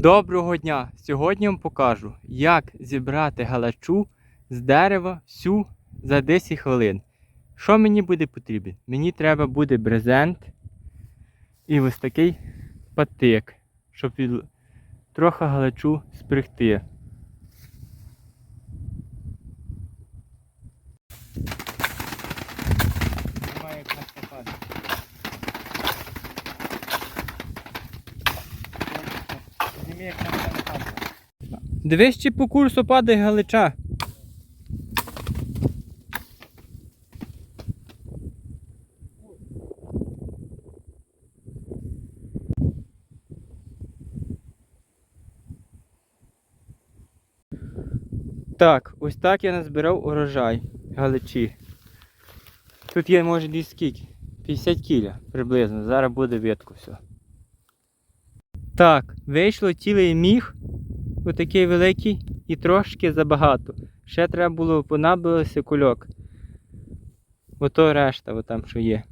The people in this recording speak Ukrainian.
Доброго дня! Сьогодні вам покажу, як зібрати галачу з дерева всю за 10 хвилин. Що мені буде потрібен? Мені треба буде брезент і ось такий патик, щоб від... трохи галачу спрягти. Немає як падає. Як нам це падає. Дивись, чи по курсу падає галича. Так, ось так я назбирав урожай галичі. Тут є, може, десь скільки? 50 кіля приблизно. Зараз буде видко все. Так, вийшло цілий міг, отакий великий, і трошки забагато. Ще треба було понадобилося кульок. Ото решта, там що є.